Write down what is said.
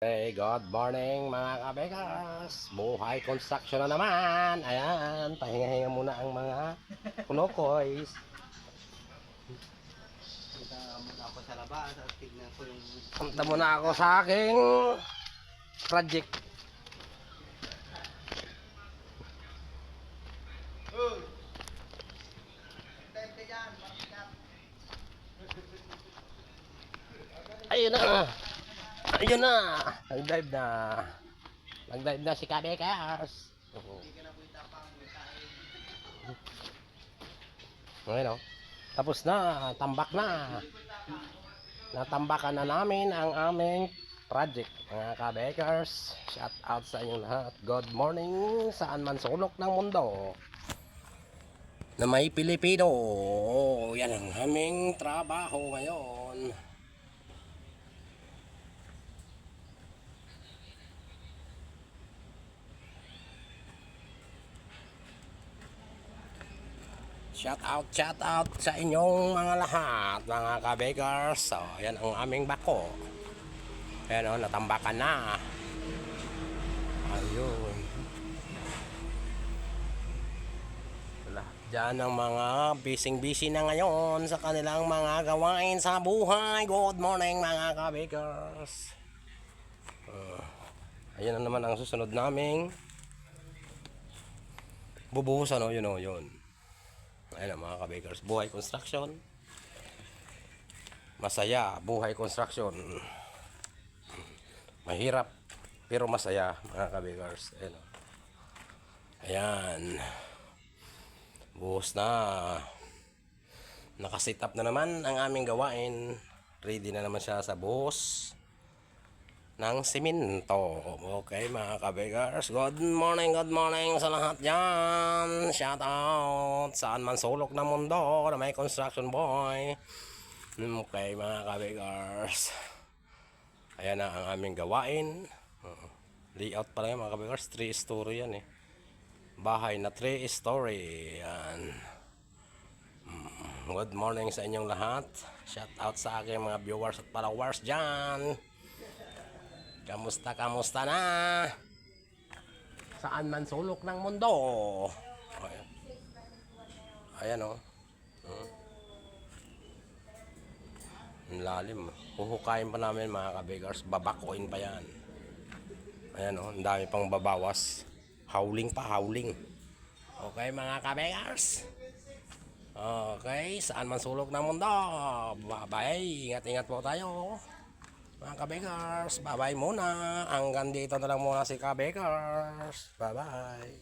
Hey, good morning mga kabekas. Buhay construction na naman. Ayan, pahinga-hinga muna ang mga kunokoys. Punta muna ako sa labas at tignan ko yung Punta muna ako sa aking project. Ayun na. Ayun na. Nag-dive na. Nag-dive na si kabekas. Ayun o. Tapos na, tambak na. Natambakan na namin ang aming project. Mga ka-bakers, shout out sa inyong lahat. Good morning saan man sulok ng mundo. Na may Pilipino. Yan ang aming trabaho ngayon. Shout out, shout out sa inyong mga lahat, mga ka-bakers. So, yan ang aming bako. Ayan o, natambakan na. Ayun. Dyan ang mga busy-busy na ngayon sa kanilang mga gawain sa buhay. Good morning mga ka-bakers. Uh, ayan na naman ang susunod naming bubuhusan o, yun o, yun. Ang mga ka-bakers. Buhay construction. Masaya, buhay construction. Mahirap, pero masaya, mga ka-bakers. Ayan. o. Ayan. Buhos na. Nakasit up na naman ang aming gawain. Ready na naman siya sa buhos ng simento. Okay mga kabigars, good morning, good morning sa lahat dyan. Shout out saan man sulok ng mundo na may construction boy. Okay mga kabigars. Ayan na ang aming gawain. Uh, layout pala yan mga kabigars, 3 story yan eh. Bahay na 3 story. Yan. Mm, Good morning sa inyong lahat. Shout out sa aking mga viewers at followers dyan. Kamusta, kamusta na? Saan man sulok ng mundo? Ayan, Ayan o. Hmm. Ang lalim. Huhukayin pa namin mga kabigars. Babakuin pa yan. Ayan o. Ang dami pang babawas. Howling pa, howling. Okay mga kabigars. Okay. Saan man sulok ng mundo? Bye-bye. Ingat-ingat po tayo. Mga kabekers, bye-bye muna. Hanggang dito na lang muna si kabekers. Bye-bye.